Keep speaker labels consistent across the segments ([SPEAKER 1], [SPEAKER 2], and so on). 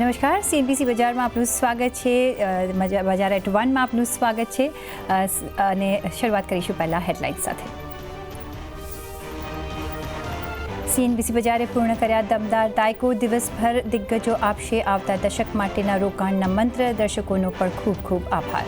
[SPEAKER 1] નમસ્કાર. સીએનબીસી બજારમાં આપનું સ્વાગત છે. બજાર એટ વનમાં આપનું સ્વાગત છે. અને શરૂઆત કરીશું પહેલાં હેડલાઇન સાથે. સીએનબીસી બજારે પૂર્ણ કર્યા દમદાર દાયકો. દિવસભર દિગ્ગજો આપશે આવતા દશક માટેના રોકાણના મંત્ર. દર્શકોનો પણ ખૂબ ખૂબ આભાર.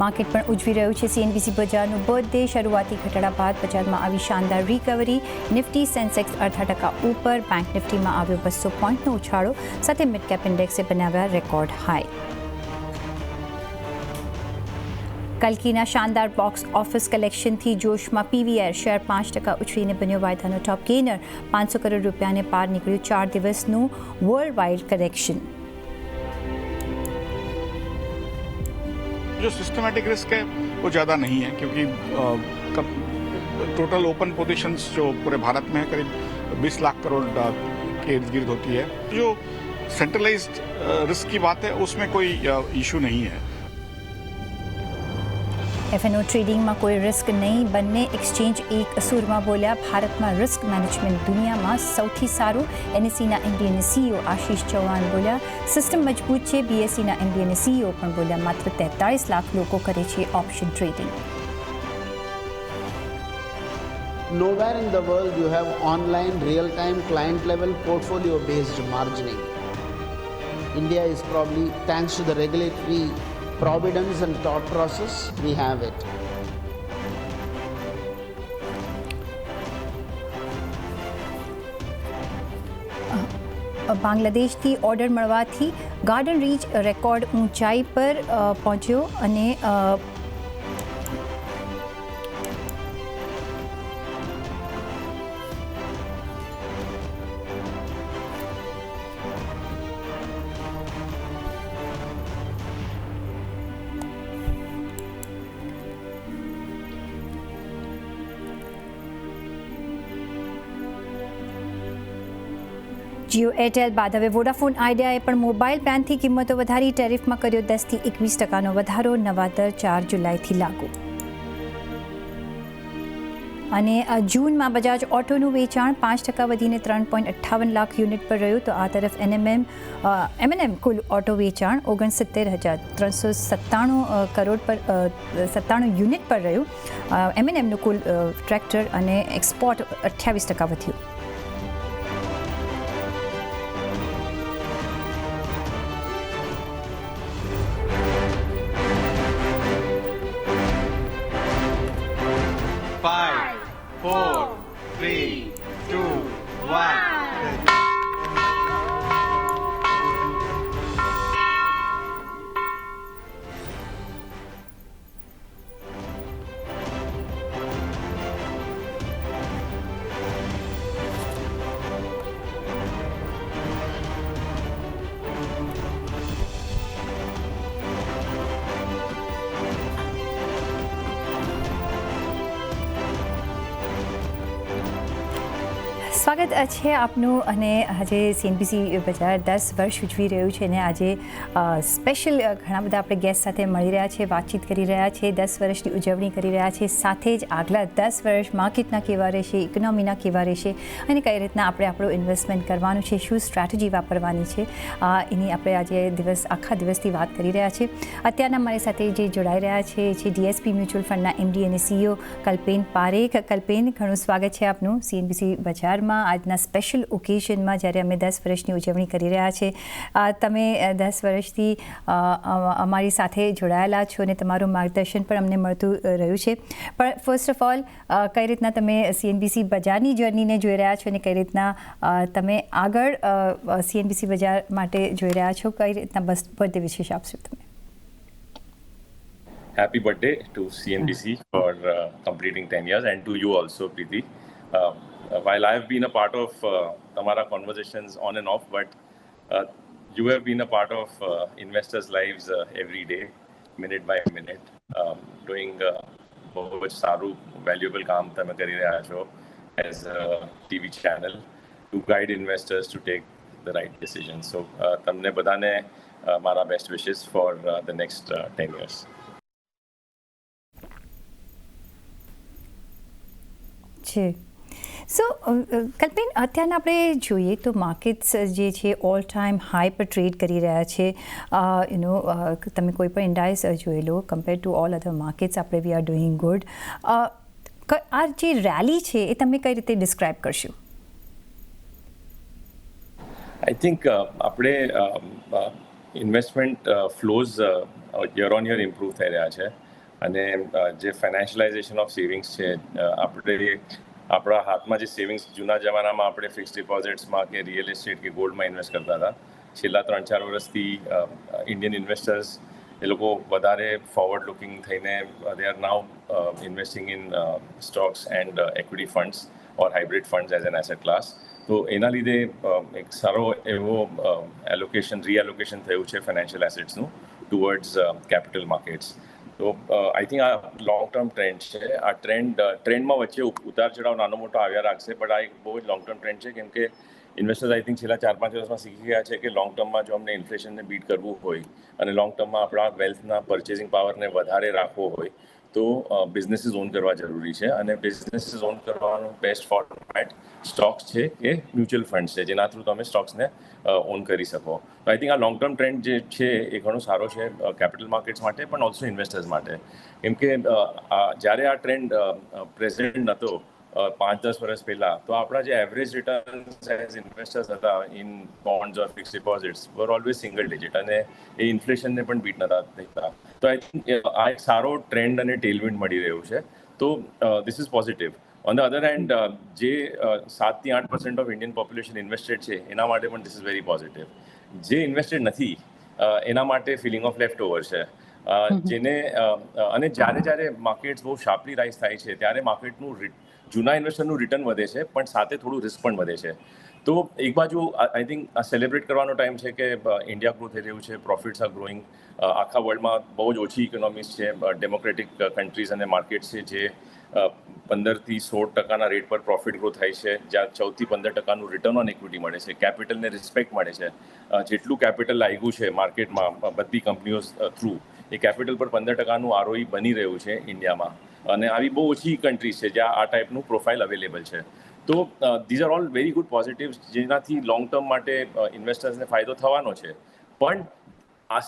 [SPEAKER 1] માર્કેટ પણ ઉજવી રહ્યું છે. સીએનબીસી બજારનું બર્થડે શરૂઆતી ઘટાડા બાદ બજારમાં આવી શાનદાર રિકવરી નિફ્ટી, સેન્સેક્સ અડધા ટકા ઉપર. બેંક નિફ્ટીમાં આવ્યો બસો પોઈન્ટનો ઉછાળો. સાથે મિડકેપ ઇન્ડેક્સે બનાવ્યા રેકોર્ડ હાઈ. કલ્કીના શાનદાર બોક્સ ઓફિસ કલેક્શનથી જોશમાં પીવીઆર શેર પાંચ ટકા ઉછળીને બન્યો. વાયદાનો ટોપ ગેનર પાંચસો કરોડ રૂપિયાને પાર નીકળ્યું. ચાર દિવસનું વર્લ્ડ વાઇડ કરેક્શન
[SPEAKER 2] जो सिस्टमेटिक रिस्क है, वो ज़्यादा नहीं है, क्योंकि टोटल ओपन पोजिशन जो पूरे भारत में है, करीब 20 लाख करोड़ के इर्द गिर्द होती है। जो सेंट्रलाइज्ड रिस्क की बात है, उसमें कोई इशू नहीं है।
[SPEAKER 1] એફએનઓ ટ્રેડિંગમાં કોઈ રિસ્ક નહીં. બંને એક્સચેન્જ એક સૂરમાં બોલ્યા. ભારતમાં રિસ્ક મેનેજમેન્ટ દુનિયામાં સૌથી સારું. એનએસસીના એમડી અને સીઈઓ આશીષ ચૌહાણ બોલ્યા. સિસ્ટમ મજબૂત છે. બીએસસીના એમડી અને સીઈઓ પણ બોલ્યા. માત્ર તેતાળીસ લાખ લોકો કરે છે option trading
[SPEAKER 3] Nowhere in the world you have online, real time, client level, portfolio based margining. India is probably, thanks to the regulatory providence and thought process, we have it.
[SPEAKER 1] બાંગ્લાદેશથી order મળવાથી garden rich record ઊંચાઈ પર પહોંચ્યો અને Jio Airtel બાદ હવે Vodafone આઈડિયાએ પણ mobile પ્લાનથી કિંમતો વધારી ટેરિફમાં કર્યો દસથી એકવીસ ટકાનો વધારો, નવા દર ચાર જુલાઈથી લાગુ. અને જૂનમાં બજાજ ઓટોનું વેચાણ પાંચ ટકા વધીને ત્રણ પોઈન્ટ અઠ્ઠાવન લાખ યુનિટ પર રહ્યું, તો આ તરફ એનએમએમ એમએનએમ કુલ ઓટો વેચાણ ઓગણસિત્તેર હજાર ત્રણસો સત્તાણું કરોડ પર સત્તાણું યુનિટ પર રહ્યું. એમએનએમનું કુલ ટ્રેક્ટર અને એક્સપોર્ટ અઠ્યાવીસ ટકા વધ્યું. સ્વાગત છે આપનું અને આજે સીએનબીસી બજાર દસ વર્ષ ઉજવી રહ્યું છે અને આજે સ્પેશિયલ ઘણા બધા આપણે ગેસ્ટ સાથે મળી રહ્યા છે, વાતચીત કરી રહ્યા છે, દસ વર્ષની ઉજવણી કરી રહ્યા છે, સાથે જ આગલા દસ વર્ષ માર્કેટના કેવા રહેશે ઇકોનોમીના કેવા રહેશે અને કઈ રીતના આપણે આપણું ઇન્વેસ્ટમેન્ટ કરવાનું છે, શું સ્ટ્રેટેજી વાપરવાની છે એની આપણે આજે દિવસ, આખા દિવસથી વાત કરી રહ્યા છે. અત્યારના મારી સાથે જે જોડાઈ રહ્યા છે, જે ડીએસપી મ્યુચ્યુઅલ ફંડના એમડી અને સીઈઓ કલ્પેન પારેખ. કલ્પેન, ઘણું સ્વાગત છે આપનું સીએનબીસી બજારમાં. આજના સ્પેશિયલ ઓકેઝનમાં જ્યારે અમે દસ વર્ષની ઉજવણી કરી રહ્યા છે તમે દસ વર્ષથી અમારી સાથે જોડાયેલા છો અને તમારું માર્ગદર્શન પણ અમને મળતું રહ્યું છે. પણ ફર્સ્ટ ઓફ ઓલ કઈ રીતના તમે સીએનબીસી બજારની જર્નીને જોઈ રહ્યા છો અને કઈ રીતના તમે આગળ સીએનબીસી બજાર માટે જોઈ રહ્યા છો? કઈ રીતના બસ બર્થડે વિશેષ આપશો તમે?
[SPEAKER 4] Happy birthday to CNBC for uh, completing 10 years and to you also, Preeti. While I have been a part of uh, Tamara conversations on and off, but uh, you have been a part of uh, investors' lives uh, every day, minute by minute, um, doing uh, બહુ જ સારું valuable કામ તમે કરી રહ્યા છો as a TV channel to guide investors to take the right decision so તમને બધાને uh, મારા best wishes for the next ten years
[SPEAKER 1] છે સો કલ્પિન, અત્યારના આપણે જોઈએ તો માર્કેટ્સ જે છે ઓલ ટાઈમ હાઈ પર ટ્રેડ કરી રહ્યા છે. યુ નો તમે કોઈ પણ ઇન્ડાઇસ જોઈ લો compare to all other markets આપણે વી આર ડુઈંગ ગુડ આ જે રેલી છે, એ તમે કઈ રીતે ડિસ્ક્રાઇબ કરશો?
[SPEAKER 4] આઈ થિંક આપણે investment flows year on year improve થઈ રહ્યા છે. અને જે ફાઇનાન્શિયલાઇઝેશન ઓફ સેવિંગ્સ છે આપણે આપણા હાથમાં જે સેવિંગ્સ જૂના જમાનામાં આપણે ફિક્સ ડિપોઝિટ્સમાં કે રિયલ એસ્ટેટ કે ગોલ્ડમાં ઇન્વેસ્ટ કરતા હતા છેલ્લા ત્રણ ચાર વર્ષથી ઇન્ડિયન ઇન્વેસ્ટર્સ એ લોકો વધારે ફોરવર્ડ લુકિંગ થઈને they are now investing in stocks and equity funds or hybrid funds as an asset class તો એના લીધે અ, એક સારો એવો એલોકેશન રીએલોકેશન થયું છે ફાઇનાન્શિયલ એસેટ્સનું ટુવર્ડ્સ કેપિટલ માર્કેટ્સ તો આઈ થિંક આ લોંગ ટર્મ ટ્રેન્ડ છે. આ ટ્રેન્ડ ટ્રેન્ડમાં વચ્ચે ઉતાર ચઢાવ નાનો મોટો આવ્યા રાખશે પણ આ એક બહુ જ લોંગ ટર્મ ટ્રેન્ડ છે. કેમ કે ઇન્વેસ્ટર્સ આઈ થિંક છેલ્લા ચાર પાંચ વર્ષમાં શીખી ગયા છે કે લોંગ ટર્મમાં જો અમને ઇન્ફ્લેશનને બીટ કરવું હોય અને લોંગ ટર્મમાં આપણા વેલ્થના પરચેસિંગ પાવરને વધારે રાખવો હોય તો બિઝનેસીસ ઓન કરવા જરૂરી છે અને બિઝનેસીસ ઓન કરવાનું બેસ્ટ ફોર્મેટ સ્ટોક્સ છે કે મ્યુચ્યુઅલ ફંડ છે, જેના થ્રુ તમે સ્ટોક્સને ઓન કરી શકો. તો આઈ થિંક આ લોંગ ટર્મ ટ્રેન્ડ જે છે એ ઘણો સારો છે કેપિટલ માર્કેટ્સ માટે પણ ઓલ્સો ઇન્વેસ્ટર્સ માટે. કેમ કે જ્યારે આ ટ્રેન્ડ પ્રેઝન્ટ નહોતો પાંચ દસ વર્ષ પહેલાં, તો આપણા જે એવરેજ રિટર્ન એઝ ઇન્વેસ્ટર્સ હતા in bonds or fix deposits were always single digit અને એ ઇન્ફ્લેશનને પણ બીટ નતા દેખતા તો આઈ થિંક આ એક સારો ટ્રેન્ડ અને ટેલવિન્ડ મળી રહ્યું છે. તો this is positive on the other hand જે સાતથી આઠ percent of Indian population invested છે એના માટે પણ ધીસ ઇઝ વેરી પોઝિટિવ જે ઇન્વેસ્ટેડ નથી એના માટે ફિલિંગ ઓફ લેફ્ટ ઓવર છે જેને અને જ્યારે જ્યારે માર્કેટ્સ બહુ શાર્પલી રાઇઝ થાય છે ત્યારે માર્કેટનું જૂના ઇન્વેસ્ટરનું રિટર્ન વધે છે પણ સાથે થોડું રિસ્ક પણ વધે છે. તો એક બાજુ આઈ થિંક આ સેલિબ્રેટ કરવાનો ટાઈમ છે કે ઇન્ડિયા ગ્રો થઈ રહ્યું છે પ્રોફિટ્સ આર ગ્રોઈંગ આખા વર્લ્ડમાં બહુ જ ઓછી ઇકોનોમીસ છે ડેમોક્રેટિક કન્ટ્રીઝ અને માર્કેટ્સ છે જે પંદરથી સોળ ટકાના રેટ પર પ્રોફિટ ગ્રો થાય છે, જ્યાં ચૌદથી પંદર ટકાનું રિટર્ન ઓન ઇક્વિટી મળે છે કેપિટલને રિસ્પેક્ટ મળે છે. જેટલું કેપિટલ લાગ્યું છે માર્કેટમાં બધી કંપનીઓ થ્રુ એ કેપિટલ પર પંદર ટકાનું આરઓઈ બની રહ્યું છે ઇન્ડિયામાં અને આવી બહુ ઓછી કન્ટ્રીઝ છે જ્યાં આ ટાઈપનું પ્રોફાઇલ અવેલેબલ છે. તો these are all very good positives જેનાથી લોંગ ટર્મ માટે ઇન્વેસ્ટર્સને ફાયદો થવાનો છે. પણ આ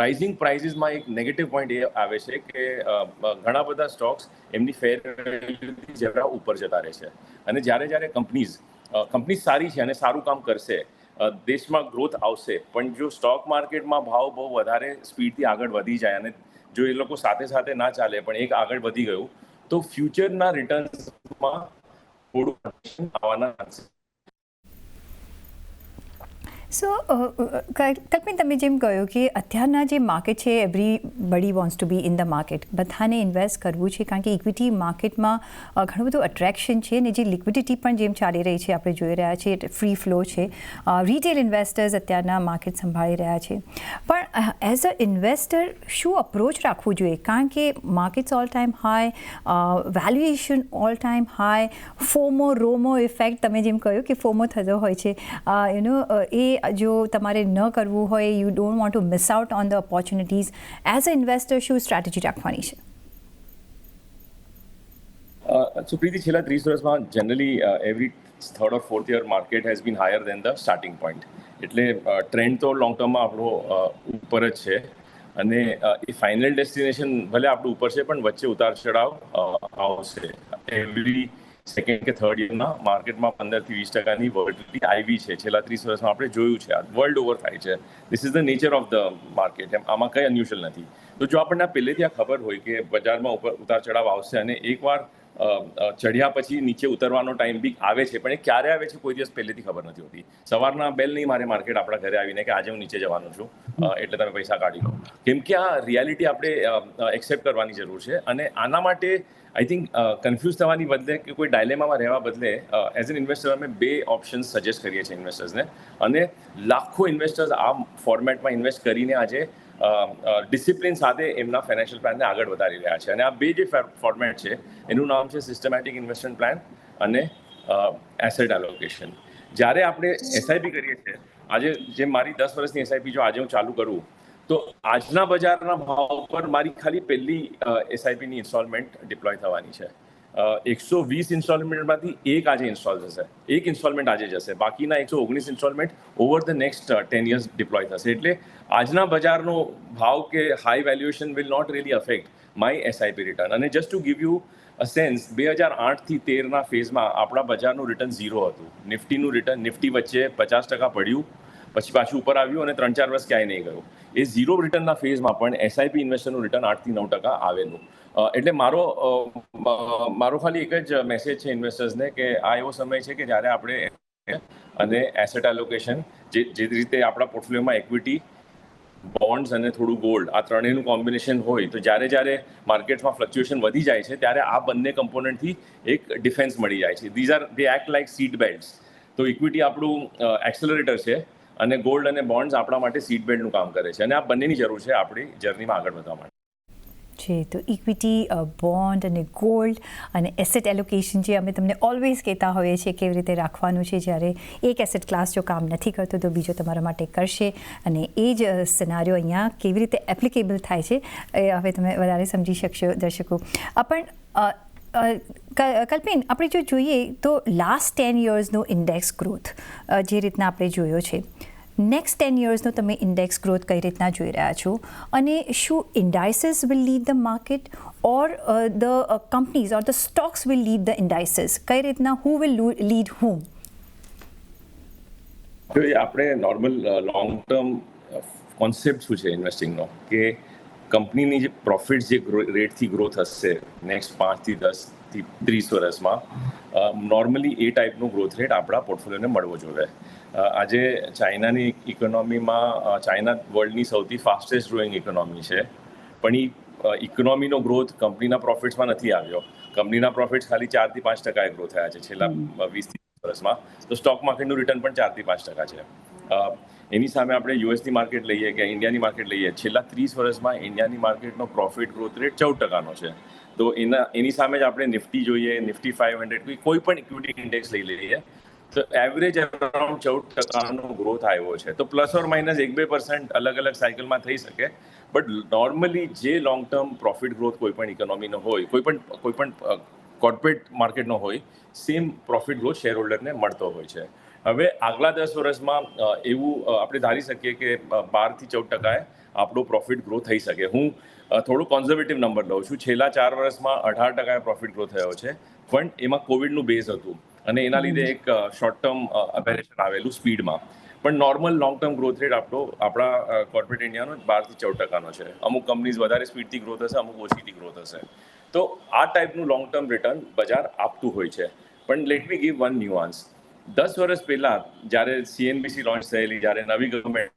[SPEAKER 4] રાઇઝિંગ પ્રાઇઝીસમાં એક નેગેટિવ પોઈન્ટ એ આવે છે કે ઘણા બધા સ્ટોક્સ એમની ફેર જરા ઉપર જતા રહે છે. અને જ્યારે જ્યારે કંપનીઝ કંપની સારી છે અને સારું કામ કરશે દેશમાં ગ્રોથ આવશે, પણ જો સ્ટોક માર્કેટમાં ભાવ બહુ વધારે સ્પીડથી આગળ વધી જાય અને જો એ લોકો સાથે સાથે ના ચાલે, પણ એક આગળ વધી ગયું, તો ફ્યુચરના રિટર્ન્સમાં 보러 나와나 않습니다.
[SPEAKER 1] સો કલ્પિન તમે જેમ કહ્યું કે અત્યારના જે માર્કેટ છે everybody wants to be in the market બધાને ઇન્વેસ્ટ કરવું છે, કારણ કે ઇક્વિટી માર્કેટમાં ઘણું બધું અટ્રેક્શન છે અને જે લિક્વિડિટી પણ જેમ ચાલી રહી છે, આપણે જોઈ રહ્યા છીએ ફ્રી ફ્લો છે. રિટેલ ઇન્વેસ્ટર્સ અત્યારના માર્કેટ સંભાળી રહ્યા છે. પણ એઝ અ ઇન્વેસ્ટર શું અપ્રોચ રાખવું જોઈએ? કારણ કે markets all time high valuation all time high FOMO ROMO effect તમે જેમ કહ્યું કે ફોમો થતો હોય છે. યુ નો એ જો તમારે ન કરવું હોય you don't want to miss out on the opportunities as a investor શું સ્ટ્રેટેજી રાખવાની છે?
[SPEAKER 4] સુપ્રીતિ, છેલ્લા ત્રીસ વર્ષમાં generally every third or fourth year market has been higher than the starting point એટલે ટ્રેન્ડ તો લોંગ ટર્મમાં આપણો ઉપર જ છે. અને એ ફાઇનલ ડેસ્ટિનેશન ભલે આપણું ઉપર છે, પણ વચ્ચે ઉતાર ચઢાવ આવશે. એવરી સેકન્ડ કે થર્ડ યરમાં માર્કેટમાં પંદરથી વીસ ટકાની વોલેટિલિટી આવી છે. છેલ્લા ત્રીસ વર્ષમાં આપણે જોયું છે આ વર્લ્ડ ઓવર થાય છે. This is the nature of the market એમ આમાં કંઈ અન્યુઝલ નથી. તો જો આપણને પહેલેથી આ ખબર હોય કે બજારમાં ઉપર ઉતાર ચઢાવ આવશે અને એકવાર ચઢ્યા પછી નીચે ઉતરવાનો ટાઈમ બી આવે છે, પણ એ ક્યારે આવે છે કોઈ દિવસ પહેલેથી ખબર નથી હોતી. સવારના બેલ નહીં મારે માર્કેટ આપણા ઘરે આવીને કે આજે હું નીચે જવાનું છું એટલે તમે પૈસા કાઢી લો. કેમ કે આ રિયાલિટી આપણે એક્સેપ્ટ કરવાની જરૂર છે અને આના માટે આઈ થિંક કન્ફ્યુઝ થવાની બદલે કે કોઈ ડાયલેમામાં રહેવા બદલે એઝ એન ઇન્વેસ્ટર અમે બે ઓપ્શન્સ સજેસ્ટ કરીએ છીએ ઇન્વેસ્ટર્સને અને લાખો ઇન્વેસ્ટર્સ આ ફોર્મેટમાં ઇન્વેસ્ટ કરીને આજે ડિસિપ્લિન સાથે એમના ફાઇનાન્શિયલ પ્લાનને આગળ વધારી રહ્યા છે. અને આ બે જે ફોર્મેટ છે એનું નામ છે સિસ્ટમેટિક ઇન્વેસ્ટમેન્ટ પ્લાન અને એસેટ એલોકેશન જ્યારે આપણે એસઆઈપી કરીએ છીએ આજે જે મારી દસ વર્ષની એસઆઈપી જો આજે હું ચાલુ કરું તો આજના બજારના ભાવ પર મારી ખાલી પહેલી એસઆઈપીની ઇન્સ્ટોલમેન્ટ ડિપ્લોય થવાની છે. એકસો વીસ ઇન્સ્ટોલમેન્ટમાંથી એક આજે ઇન્સ્ટોલ થશે. એક ઇન્સ્ટોલમેન્ટ આજે જશે. બાકીના એકસો ઓગણીસ instalment over the next ten years deploy થશે. એટલે આજના બજારનો ભાવ કે high valuation will not really affect my SIP return અને just to give you a sense બે હજાર આઠથી તેરના ફેઝમાં આપણા બજારનું રિટર્ન ઝીરો હતું. નિફ્ટીનું રિટર્ન નિફ્ટી વચ્ચે પચાસ ટકા પડ્યું. પછી પાછું ઉપર આવ્યું અને ત્રણ ચાર વર્ષ ક્યાંય નહીં ગયું. એ ઝીરો રિટર્નના ફેઝમાં પણ એસઆઈપી ઇન્વેસ્ટરનું રિટર્ન આઠથી નવ ટકા આવેલું. એટલે મારો મારો ખાલી એક જ મેસેજ છે ઇન્વેસ્ટર્સને કે આ એવો સમય છે કે જ્યારે આપણે અને એસેટ એલોકેશન જે જે રીતે આપણા પોર્ટફોલિયોમાં ઇક્વિટી બોન્ડ્સ અને થોડું ગોલ્ડ આ ત્રણેયનું કોમ્બિનેશન હોય તો જ્યારે જ્યારે માર્કેટમાં ફ્લક્ચ્યુએશન વધી જાય છે ત્યારે આ બંને કમ્પોનન્ટથી એક ડિફેન્સ મળી જાય છે. These are they act like seat belts તો ઇક્વિટી આપણું એક્સેલરેટર છે. અને ગોલ્ડ અને બોન્ડ્સ આપણા માટે સીટ બેલ્ટનું કામ કરે છે. અને આ બંનેની જરૂર છે આપણી જર્નીમાં આગળ વધવા માટે.
[SPEAKER 1] છે, તો ઇક્વિટી બોન્ડ અને ગોલ્ડ અને એસેટ એલોકેશન જે અમે તમને ઓલવેઝ કહેતા હોઈએ છીએ કેવી રીતે રાખવાનું છે, જ્યારે એક એસેટ ક્લાસ જો કામ નથી કરતો તો બીજો તમારા માટે કરશે. અને એ જ સિનારીઓ અહીંયા કેવી રીતે એપ્લિકેબલ થાય છે, એ હવે તમે વધારે સમજી શકશો દર્શકો. પણ કલ્પિન, આપણે જો જોઈએ તો લાસ્ટ ટેન યર્સનો ઇન્ડેક્સ ગ્રોથ જે રીતના આપણે જોયો છે નેક્સ્ટ ટેન યર્સનો તમે ઇન્ડેક્સ ગ્રોથ કઈ રીતના જોઈ રહ્યા છો? અને શું indices will lead the market or the companies or the stocks will lead the indices કઈ રીતના હુ વિલ લીડ હુમ
[SPEAKER 4] આપણે નોર્મલ લોંગ ટર્મ કોન્સેપ્ટ શું છે ઇન્વેસ્ટિંગનો કે કંપનીની જે પ્રોફિટ જે રેટથી ગ્રોથ હશે નેક્સ્ટ પાંચથી દસથી ત્રીસ વર્ષમાં નોર્મલી એ ટાઈપનો ગ્રોથ રેટ આપણા પોર્ટફોલિયોને મળવો જોઈએ. આજે ચાઇનાની ઇકોનોમીમાં ચાઇના વર્લ્ડની સૌથી ફાસ્ટેસ્ટ ગ્રોઈંગ ઇકોનોમી છે. પણ એ ઇકોનોમીનો ગ્રોથ કંપનીના પ્રોફિટ્સમાં નથી આવ્યો. કંપનીના પ્રોફિટ્સ ખાલી ચારથી પાંચ ટકાએ ગ્રો થયા છે છેલ્લા વીસથી વર્ષમાં. તો સ્ટોક માર્કેટનું રિટર્ન પણ ચારથી પાંચ ટકા છે. એની સામે આપણે યુએસની માર્કેટ લઈએ કે ઇન્ડિયાની માર્કેટ લઈએ, છેલ્લા ત્રીસ વર્ષમાં ઇન્ડિયાની માર્કેટનો પ્રોફિટ ગ્રોથ રેટ ચૌદ ટકાનો છે. તો એના, એની સામે જ આપણે નિફ્ટી જોઈએ નિફ્ટી ફાઇવ હંડ્રેડ કોઈ પણ ઇક્વિટી ઇન્ડેક્સ લઈ લઈએ. તો એવરેજ અરાઉન્ડ ચૌદ ટકાનો ગ્રોથ આવ્યો છે. તો પ્લસ ઓર માઇનસ એક બે પર્સન્ટ અલગ અલગ સાયકલમાં થઈ શકે. બટ નોર્મલી જે લોંગ ટર્મ પ્રોફિટ ગ્રોથ કોઈ પણ ઇકોનોમીનો હોય, કોઈ પણ કોઈ પણ કોર્પોરેટ માર્કેટનો હોય સેમ પ્રોફિટ ગ્રોથ શેર હોલ્ડરને મળતો હોય છે. હવે આગલા દસ વર્ષમાં એવું આપણે ધારી શકીએ કે બારથી ચૌદ ટકાએ આપણો પ્રોફિટ ગ્રો થઈ શકે. હું થોડો કોન્ઝર્વેટિવ નંબર લઉં છું. છેલ્લા ચાર વર્ષમાં અઢાર ટકાએ પ્રોફિટ ગ્રો થયો છે. પણ એમાં કોવિડનું બેઝ હતું. અને એના લીધે એક શોર્ટ ટર્મ અપેરેશન આવેલું સ્પીડમાં. પણ normal long term growth rate આપણો આપણા કોર્પોરેટ ઇન્ડિયાનો બારથી ચૌદ ટકાનો છે. અમુક કંપનીઝ વધારે સ્પીડથી ગ્રોથ હશે અમુક ઓછીથી ગ્રોથ હશે. તો આ ટાઈપનું લોંગ ટર્મ રિટર્ન બજાર આપતું હોય છે. પણ let me give one nuance દસ વર્ષ પહેલાં જ્યારે સીએનબીસી લોન્ચ થયેલી જ્યારે નવી ગવર્મેન્ટ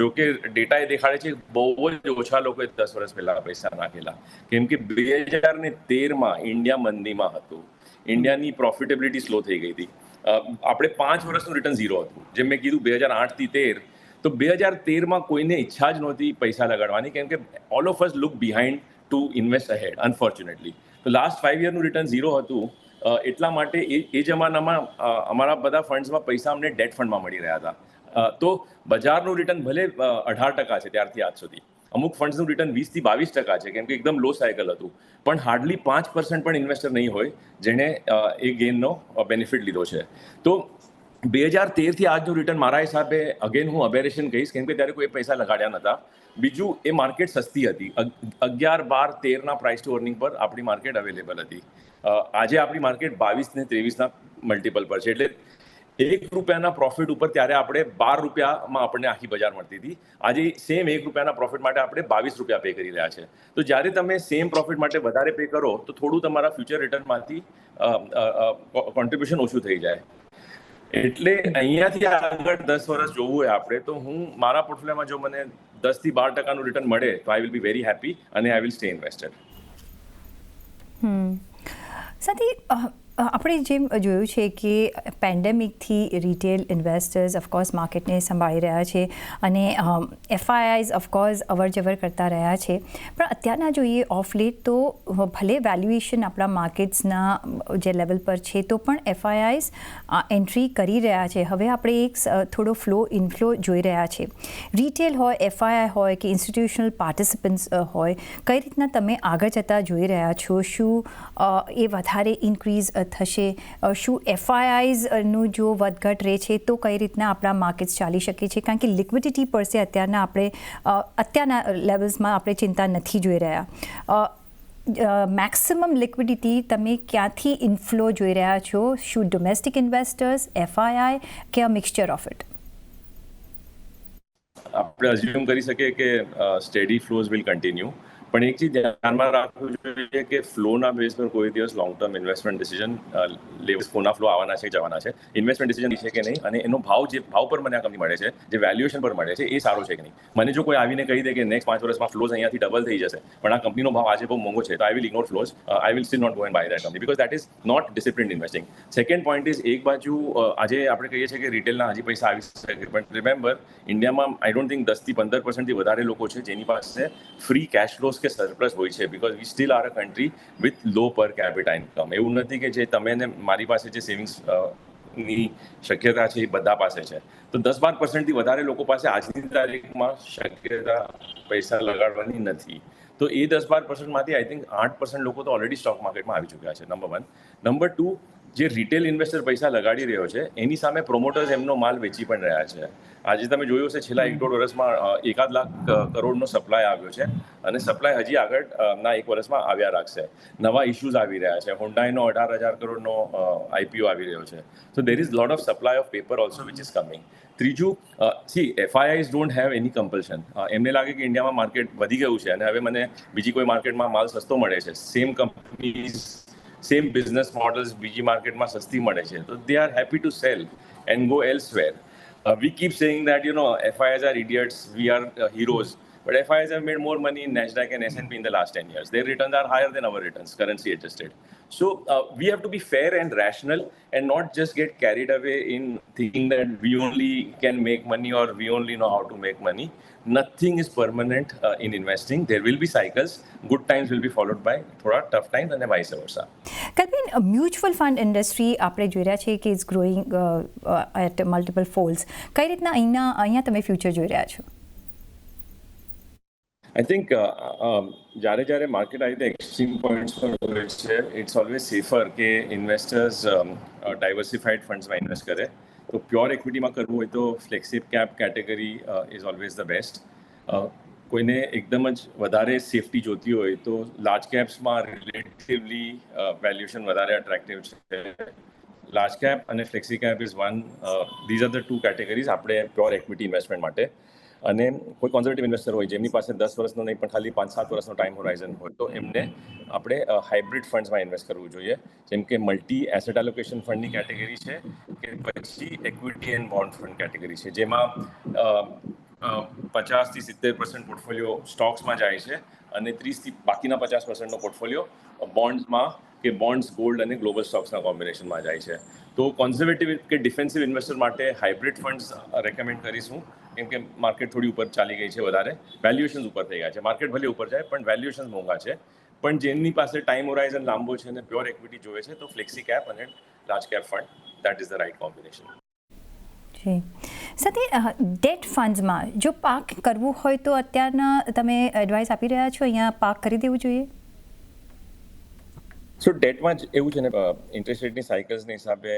[SPEAKER 4] જો કે ડેટા એ દેખાડે છે બહુ જ ઓછા લોકોએ દસ વર્ષ પહેલા પૈસા નાખેલા. કેમ કે બે હજાર ને તેરમાં ઇન્ડિયા મંદીમાં હતું. ઇન્ડિયાની પ્રોફિટેબિલિટી સ્લો થઈ ગઈ હતી. આપણે પાંચ વર્ષનું રિટર્ન ઝીરો હતું. જેમ મેં કીધું બે હજાર આઠથી તેર, તો બે હજાર તેરમાં કોઈને ઈચ્છા જ નહોતી પૈસા લગાડવાની. કેમ કે all of us look behind to invest ahead unfortunately તો લાસ્ટ ફાઇવ યરનું રિટર્ન ઝીરો હતું. એટલા માટે એ એ જમાનામાં અમારા બધા ફંડ્સમાં પૈસા અમને ડેટ ફંડમાં મળી રહ્યા હતા. તો બજારનું રિટર્ન ભલે અઢાર ટકા છે ત્યારથી આજ સુધી. અમુક ફંડ્સનું રિટર્ન વીસથી બાવીસ ટકા છે, કેમ કે એકદમ લો સાયકલ હતું. પણ હાર્ડલી પાંચ પર્સન્ટ પણ ઇન્વેસ્ટર નહીં હોય, જેણે એ ગેઇનનો બેનિફિટ લીધો છે. તો બે હજાર તેરથી આજનું રિટર્ન મારા હિસાબે અગેન હું અબેરેશન કહીશ, કેમ કે ત્યારે કોઈ પૈસા લગાડ્યા નહોતા બીજું, એ માર્કેટ સસ્તી હતી. અગિયાર બાર તેરના પ્રાઇસ ટુ અર્નિંગ પર આપણી માર્કેટ અવેલેબલ હતી. આજે આપણી માર્કેટ બાવીસ ને ત્રેવીસના મલ્ટિપલ પર છે. એટલે એક રૂપિયાના પ્રોફિટ ઉપર ત્યારે આપણે બાર રૂપિયામાં આપણને આખી બજાર મળતી હતી. આજે સેમ એક રૂપિયાના પ્રોફિટ માટે આપણે બાવીસ રૂપિયા પે કરી રહ્યા છે. તો જ્યારે તમે સેમ પ્રોફિટ માટે વધારે પે કરો તો થોડું તમારા ફ્યુચર રિટર્નમાંથી કોન્ટ્રીબ્યુશન ઓછું થઈ જાય. એટલે અહીંયાથી આગળ દસ વર્ષ જોવું હોય આપણે તો હું મારા પોર્ટફોલિયોમાં જો મને દસથી બાર ટકાનું રિટર્ન મળે તો I will be very happy અને આઈ વિલ સ્ટે ઇન્વેસ્ટેડ
[SPEAKER 1] સાથે અ, આપણે જેમ જોયું છે કે પેન્ડેમિકથી રિટેલ ઇન્વેસ્ટર્સ ઓફકોર્સ માર્કેટને સંભાળી રહ્યા છે અને એફઆઈઆઈઝ ઓફકોર્સ અવર જવર કરતા રહ્યા છે. પણ અત્યારના જોઈએ ઓફ લેટ તો ભલે વેલ્યુએશન આપણા માર્કેટ્સના જે લેવલ પર છે, તો પણ એફઆઈઆઈઝ એન્ટ્રી કરી રહ્યા છે. હવે આપણે એક થોડો ફ્લો ઇનફ્લો જોઈ રહ્યા છે. રિટેલ હોય એફઆઈઆઈ હોય કે ઇન્સ્ટિટ્યુશનલ પાર્ટિસિપન્ટ્સ હોય, કઈ રીતના તમે આગળ જતાં જોઈ રહ્યા છો? શું એ વધારે ઇન્ક્રીઝ થશે. શું એફઆઈઆઈઝનું જો વધઘટ રહે છે, તો કઈ રીતના આપણા માર્કેટ્સ ચાલી શકે છે? કારણ કે લિક્વિડિટી પર સે અત્યારના આપણે અત્યારના લેવલ્સમાં આપણે ચિંતા નથી જોઈ રહ્યા. મેક્સિમમ લિક્વિડિટી તમે ક્યાંથી ઇન્ફ્લો જોઈ રહ્યા છો? શું ડોમેસ્ટિક ઇન્વેસ્ટર્સ એફઆઈઆઈ કે અ મિક્સચર ઓફ ઇટ
[SPEAKER 4] આપણે અઝ્યુમ કરી શકીએ કે સ્ટેડી ફ્લોઝ વિલ કન્ટિન્યુ પણ એક ચીજ ધ્યાનમાં રાખવું જોઈએ કે ફ્લોના બેઝ પર કોઈ દિવસ લોંગ ટર્મ ઇન્વેસ્ટમેન્ટ ડિસિઝન ફ્લોના ફ્લો આવવાના છે જવાના છે. ઇન્વેસ્ટમેન્ટ ડિસિઝન છે કે નહીં અને એનો ભાવ જે, ભાવ પર મને આ કંપની મળે છે, જે વેલ્યુએશન પર મળે છે, એ સારો છે કે નહીં? મને જો કોઈ આવીને કહી દે કે નેક્સ્ટ પાંચ વર્ષમાં ફ્લોઝ અહીંયાથી ડબલ થઈ જશે, પણ આ કંપનીનો ભાવ આજે બહુ મોંઘો છે, તો I will ignore flows I will still not go by that company because that is not discipline investing second point is એક બાજુ આજે આપણે કહીએ છીએ કે રિટેલના હજી પૈસા આવી શકે પણ રિમેમ્બર ઇન્ડિયામાં આઈ ડોન્ટ થિંક દસથી પંદર પર્સન્ટથી વધારે લોકો છે જેની પાસે ફ્રી કેશ કે સરપ્લસ હોય છે because we still are a country with low per capita income એવું નથી કે જે તમે ને મારી પાસે જે સેવિંગ્સની શક્યતા છે એ બધા પાસે છે. તો દસ બાર પર્સન્ટથી વધારે લોકો પાસે આજની તારીખમાં શક્યતા પૈસા લગાડવાની નથી. તો એ દસ બાર પર્સન્ટમાંથી આઈ થિંક આઠ પર્સન્ટ લોકો તો ઓલરેડી સ્ટોક માર્કેટમાં આવી ચૂક્યા છે નંબર વન નંબર ટુ જે રિટેલ ઇન્વેસ્ટર પૈસા લગાડી રહ્યો છે એની સામે પ્રોમોટર્સ એમનો માલ વેચી પણ રહ્યા છે. આજે તમે જોયું હશે છેલ્લા એક દોઢ વર્ષમાં એકાદ લાખ કરોડનો સપ્લાય આવ્યો છે અને સપ્લાય હજી આગળ અ, ના એક વર્ષમાં આવ્યા રાખશે. નવા ઇશ્યુઝ આવી રહ્યા છે. હોન્ડાઈનો અઢાર હજાર કરોડનો આઈપીઓ આવી રહ્યો છે. So there is lot of supply of paper also which is coming ત્રીજું see FIIs don't have any compulsion એમને લાગે કે ઇન્ડિયામાં માર્કેટ વધી ગયું છે અને હવે મને બીજી કોઈ માર્કેટમાં માલ સસ્તો મળે છે. Same companies same business models બીજી માર્કેટમાં સસ્તી મળે છે તો they are happy to sell and go elsewhere we keep saying that you know FIs are idiots we are heroes but FIs have made more money in Nasdaq and S&P in the last 10 years. Their returns are higher than our returns, currency adjusted. So uh, we have to be fair and rational and not just get carried away in thinking that we only can make money or we only know how to make money. Nothing is permanent uh, in investing. There will be cycles. Good times will be followed by thoda tough times and vice versa.
[SPEAKER 1] Kalpen mutual fund industry આપણે જોઈ રહ્યા છીએ કે is growing at multiple folds કઈ રીતના અહીંના અહીંયા તમે ફ્યુચર જોઈ રહ્યા છો
[SPEAKER 4] આઈ think uh, um, જ્યારે જ્યારે માર્કેટ આવી રીતે એક્સ્ટ્રીમ પોઈન્ટ્સ પર હોય છે ઇટ્સ ઓલવેઝ સેફર કે ઇન્વેસ્ટર્સ ડાયવર્સિફાઈડ ફંડ્સમાં ઇન્વેસ્ટ કરે તો પ્યોર ઇક્વિટીમાં કરવું હોય તો flexi cap category is always the best કોઈને એકદમ જ વધારે સેફટી જોતી હોય તો લાર્જ કેપ્સમાં રિલેટિવલી વેલ્યુએશન વધારે અટ્રેક્ટિવ છે લાર્જ કેપ અને flexi cap is one these are the two categories આપણે પ્યોર ઇક્વિટી ઇન્વેસ્ટમેન્ટ માટે અને કોઈ કોન્ઝર્વેટિવ ઇન્વેસ્ટર હોય, જેમની પાસે દસ વર્ષનો નહીં, પણ ખાલી પાંચ સાત વર્ષનો ટાઈમ હોરાઇઝન હોય, તો એમને આપણે હાઇબ્રિડ ફંડ્સમાં ઇન્વેસ્ટ કરવું જોઈએ. જેમ કે મલ્ટી એસેટ એલોકેશન ફંડની કેટેગરી છે, કે પછી equity and bond fund category છે, જેમાં પચાસથી સિત્તેર પર્સન્ટ પોર્ટફોલિયો સ્ટોક્સમાં જાય છે, અને ત્રીસથી બાકીના પચાસ પર્સન્ટનો પોર્ટફોલિયો બોન્ડ્સમાં કે બોન્ડ્સ ગોલ્ડ અને ગ્લોબલ સ્ટોક્સના કોમ્બિનેશનમાં જાય છે. તો કોન્ઝર્વેટિવ કે ડિફેન્સિવ ઇન્વેસ્ટર માટે હાઇબ્રિડ ફંડ્સ રેકમેન્ડ કરીશું. કેમ કે માર્કેટ થોડી ઉપર ચાલી ગઈ છે વધારે. વેલ્યુએશન ઉપર થઈ ગયા છે. માર્કેટ ભલે ઉપર જાય, પણ વેલ્યુએશન મોંઘા છે. પણ જેમની પાસે ટાઈમ હોરાઇઝન લાંબો છે અને પ્યોર ઇક્વિટી જોવે છે, તો flexi cap and large cap fund that is the right combination
[SPEAKER 1] ji. સાથે ડેટ ફંડ્સમાં જો પાક કરવું હોય તો અત્યારના તમે એડવાઇસ આપી રહ્યા છો? અહીંયા પાક કરી દેવું જોઈએ?
[SPEAKER 4] સો ડેટમાં જ એવું છે ને ઇન્ટરેસ્ટ રેટની સાયકલ્સને હિસાબે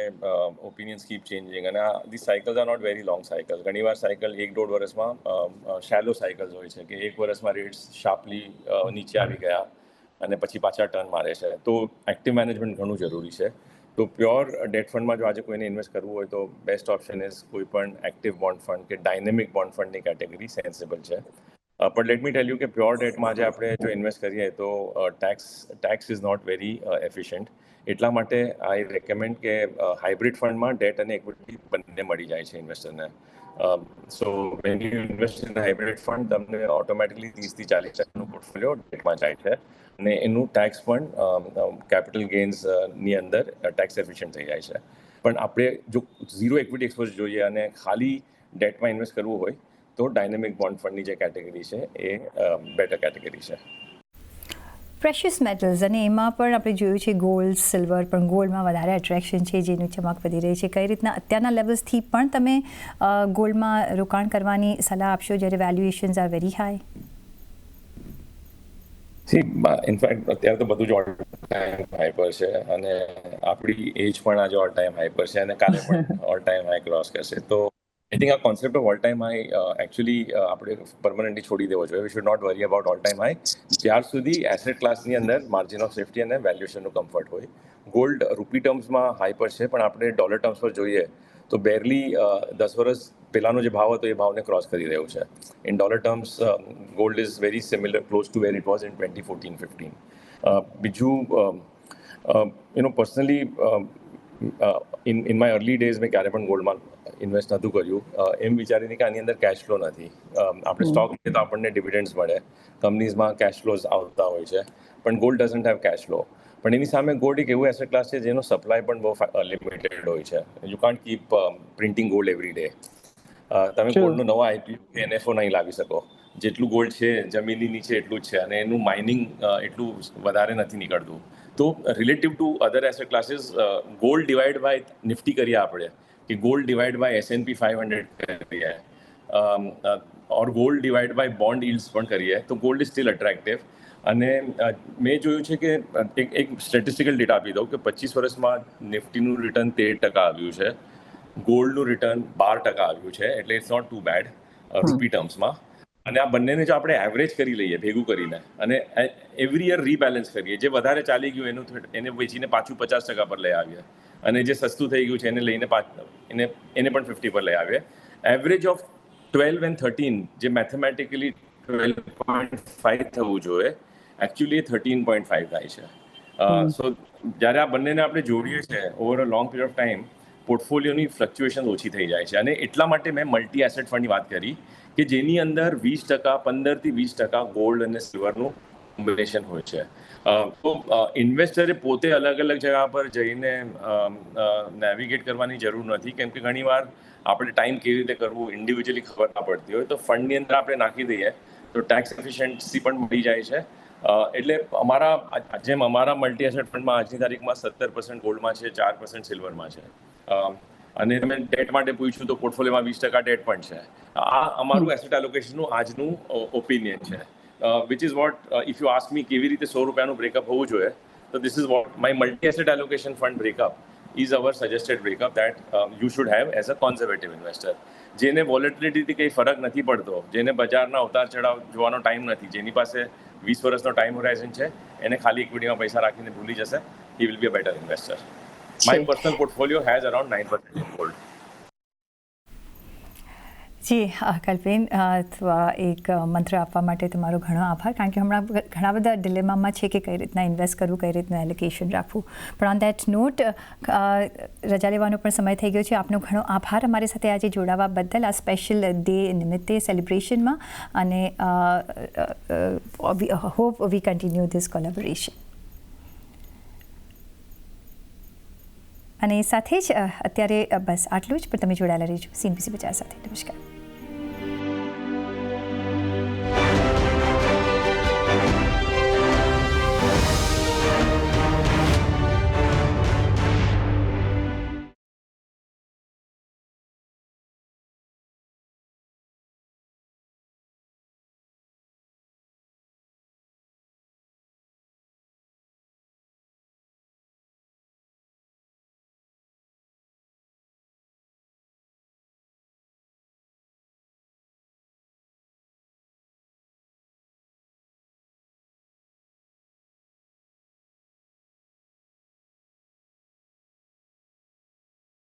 [SPEAKER 4] ઓપિનિયન્સ કીપ ચેન્જિંગ અને આ the cycles are not very long cycle ઘણીવાર સાયકલ એક દોઢ વર્ષમાં શેલો સાયકલ્સ હોય છે કે એક વર્ષમાં રેટ્સ શાર્પલી નીચે આવી ગયા અને પછી પાછા ટર્ન મારે છે. તો એક્ટિવ મેનેજમેન્ટ ઘણું જરૂરી છે. તો પ્યોર ડેટ ફંડમાં જો આજે કોઈને ઇન્વેસ્ટ કરવું હોય તો બેસ્ટ ઓપ્શન ઇઝ કોઈ પણ એક્ટિવ બોન્ડ ફંડ કે ડાયનેમિક બોન્ડ ફંડની કેટેગરી સેન્સિબલ છે. પણ લેટ મી ટેલ યુ કે પ્યોર ડેટમાં આજે આપણે જો ઇન્વેસ્ટ કરીએ તો tax tax is not very efficient એટલા માટે આઈ રેકમેન્ડ કે હાઇબ્રિડ ફંડમાં ડેટ અને ઇક્વિટી બંને મળી જાય છે ઇન્વેસ્ટરને so when you invest in hybrid fund તમને ઓટોમેટિકલી ત્રીસથી ચાલીસ ટકાનું પોર્ટફોલિયો ડેટમાં જાય છે અને એનું ટેક્સ પણ કેપિટલ ગેન્સની અંદર ટેક્સ એફિશિયન્ટ થઈ જાય છે। પણ આપણે જો ઝીરો ઇક્વિટી એક્સપોઝ જોઈએ અને ખાલી ડેટમાં ઇન્વેસ્ટ કરવું હોય તો ડાયનેમિક બોન્ડ ફંડની જે કેટેગરી છે એ બેટર કેટેગરી છે.
[SPEAKER 1] પ્રેશિયસ મેટલ્સ અને એમાં પણ આપણે જોયું છે ગોલ્ડ સિલ્વર પણ ગોલ્ડમાં વધારે એટ્રેક્શન છે જેનું ચમક વધી રહી છે. કઈ રીતના અત્યારના લેવલ્સથી પણ તમે ગોલ્ડમાં રોકાણ કરવાની સલાહ આપશો જ્યારે valuations are very high
[SPEAKER 4] see in fact અત્યારે તો બધું જ ઓલ ટાઈમ હાઈપર છે અને આપણી એજ પણ આજે ઓલ ટાઈમ હાઈપર છે અને કાલે પણ ઓલ ટાઈમ હાઈ ક્રોસ કરશે. તો આઈ થિંક આ concept of all time high actually આપણે પરમનન્ટલી છોડી દેવો જોઈએ. We should not worry about all time high જ્યાર સુધી એસેટ ક્લાસની અંદર માર્જિન ઓફ સેફ્ટી અને વેલ્યુએશનનું કમ્ફર્ટ હોય. ગોલ્ડ રૂપી ટર્મ્સમાં હાઈપર છે, પણ આપણે ડોલર ટર્મ્સ પર જોઈએ, તો બેરલી દસ વર્ષ પહેલાંનો જે ભાવ હતો, એ ભાવને ક્રોસ કરી રહ્યો છે. In dollar terms gold is very similar close to where it was in twenty fourteen fifteen બીજું you know personally in in my early days મેં ક્યારે પણ ગોલ્ડમાં ઇન્વેસ્ટ નહોતું કર્યું. એમ વિચારીને કે આની અંદર કેશ ફ્લો નથી. આપણે સ્ટોક લઈએ તો આપણને ડિવિડન્ડ્સ મળે. કંપનીઝમાં કેશ ફ્લોઝ આવતા હોય છે. પણ gold doesn't have cash flow પણ એની સામે ગોલ્ડ એક એવું એસેટ ક્લાસ છે જેનો સપ્લાય પણ બહુ લિમિટેડ હોય છે. You can't keep printing gold every day તમે ગોલ્ડનો નવો આઈપીઓ એનએફઓ નહીં લાવી શકો. જેટલું ગોલ્ડ છે જમીનની નીચે એટલું જ છે અને એનું માઇનિંગ એટલું વધારે નથી નીકળતું. તો relative to other asset classes gold divide by Nifty કરીએ આપણે. કે gold divide by S and P five hundred કરીએ. Or gold divide by bond yields પણ કરીએ. તો ગોલ્ડ ઇઝ સ્ટીલ અટ્રેક્ટિવ અને મેં જોયું છે કે એક એક સ્ટેટિસ્ટિકલ ડેટા આપી દઉં કે પચીસ વર્ષમાં નિફ્ટીનું રિટર્ન તેર ટકા આવ્યું છે. ગોલ્ડનું રિટર્ન બાર ટકા આવ્યું છે. એટલે ઇટ્સ નોટ ટુ બેડ રૂપી ટર્મ્સમાં અને આ બંનેને જો આપણે એવરેજ કરી લઈએ ભેગું કરીને અને એવરી યર રીબેલેન્સ કરીએ જે વધારે ચાલી ગયું એનું એને વેચીને પાછું પચાસ ટકા પર લઈ આવીએ અને જે સસ્તું થઈ ગયું છે એને લઈને એને એને પણ ફિફ્ટી પર લઈ આવીએ. Average of twelve and thirteen જે મેથેમેટિકલી ટ્વેલ્વ પોઈન્ટ ફાઇવ થવું જોઈએ એકચ્યુઅલી એ થર્ટીન પોઈન્ટ ફાઇવ થાય છે. સો જ્યારે આ બંનેને આપણે જોડીએ છીએ over a long period of time પોર્ટફોલિયોની fluctuation ઓછી થઈ જાય છે. અને એટલા માટે મેં મલ્ટી એસેટ ફંડની વાત કરી કે જેની અંદર વીસ ટકા, પંદરથી વીસ ટકા ગોલ્ડ અને સિલ્વરનું કોમ્બિનેશન હોય છે. તો ઇન્વેસ્ટરે પોતે અલગ અલગ જગા પર જઈને નેવિગેટ કરવાની જરૂર નથી. કેમ કે ઘણીવાર આપણે ટાઈમ કેવી રીતે કરવું ઇન્ડિવિજ્યુઅલી ખબર ના પડતી હોય. તો ફંડની અંદર આપણે નાખી દઈએ, તો ટેક્સ એફિશિયન્સી પણ મળી જાય છે. એટલે અમારા, જેમ અમારા મલ્ટી એસેટ ફંડમાં આજની તારીખમાં સત્તર પર્સન્ટ ગોલ્ડમાં છે, ચાર પર્સન્ટ સિલ્વરમાં છે. અને તમે ડેટ માટે પૂછ્યું તો પોર્ટફોલિયોમાં વીસ ટકા ડેટ પણ છે. આ અમારું એસેટ એલોકેશનનું આજનું ઓપિનિયન છે. Which is what if you ask me કેવી રીતે સો રૂપિયાનું બ્રેકઅપ હોવું જોઈએ તો this is what my multi asset allocation fund breakup is our suggested breakup that you should have as a conservative investor જેને વોલેટિલિટીથી કંઈ ફરક નથી પડતો જેને બજારના ઉતાર ચઢાવ જોવાનો ટાઈમ નથી જેની પાસે વીસ વર્ષનો ટાઈમ હોરાઇઝન છે એને ખાલી ઇક્વિટીમાં પૈસા રાખીને ભૂલી જશે he will be a better investor my personal portfolio has around 9% in gold
[SPEAKER 1] ji Kalpen એક મંત્ર આપવા માટે તમારો ઘણો આભાર કારણ કે હમણાં ઘણા બધા ડિલેમામાં છે કે કઈ રીતના ઇન્વેસ્ટ કરવું કઈ રીતના એલોકેશન રાખવું. પણ ઓન દેટ નોટ રજા લેવાનો પણ સમય થઈ ગયો છે. આપનો ઘણો આભાર અમારી સાથે આજે જોડાવા બદલ આ સ્પેશિયલ ડે નિમિત્તે સેલિબ્રેશનમાં અને hope we continue this collaboration અને સાથે જ અત્યારે બસ આટલું જ. પણ તમે જોડાયેલા રહેજો. સીએનબીસી બજાર સાથે. નમસ્કાર.